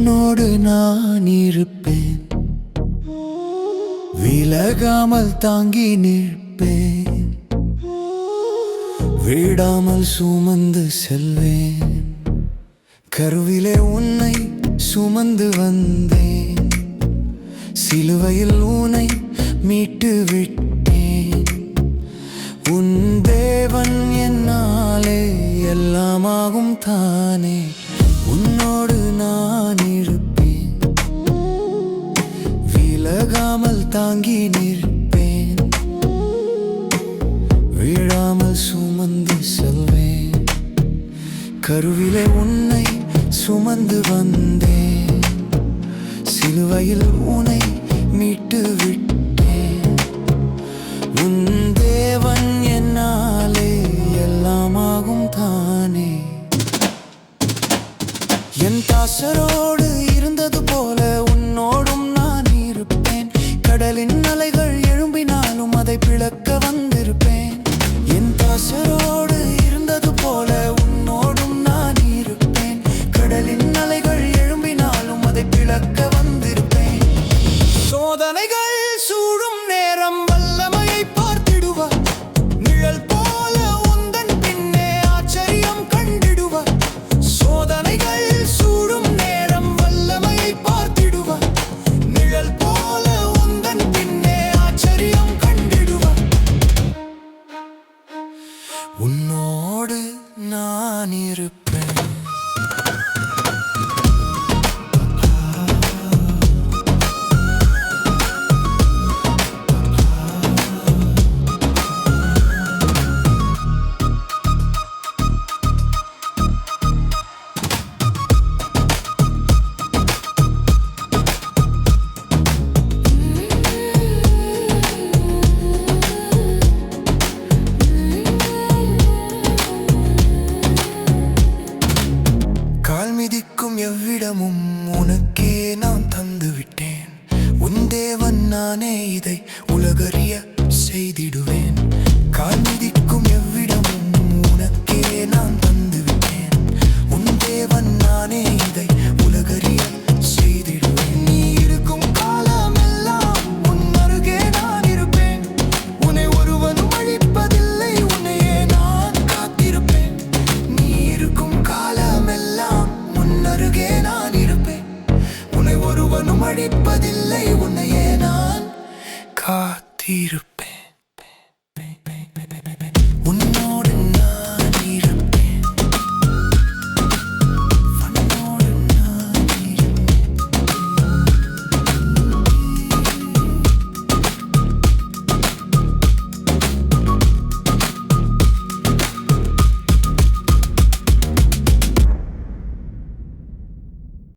உன்னோடு நான் இருப்பேன். விலகாமல் தாங்கி நிற்பேன். விடாமல் சுமந்து செல்வேன். கருவிலே உன்னை சுமந்து வந்தேன். சிலுவையில் உன்னை மீட்டு விட்டேன். உன் தேவன் என்னாலே எல்லாமாகும் தானே. உன்னோடு நான் இருப்பேன். விலகாமல் தாங்கி நிற்பேன். விழாமல் சுமந்து செல்வேன். கருவிலே உன்னை சுமந்து வந்தேன். சிலுவையில் உன்னை மீட்டு விட்டேன். உன் Passarola நான் இருப்பேன் எவ்விடமும் உனக்கே நான் தந்து விட்டேன். உன் தேவன் நானே இதை உலகறிய செய்திடுவேன். உன்னை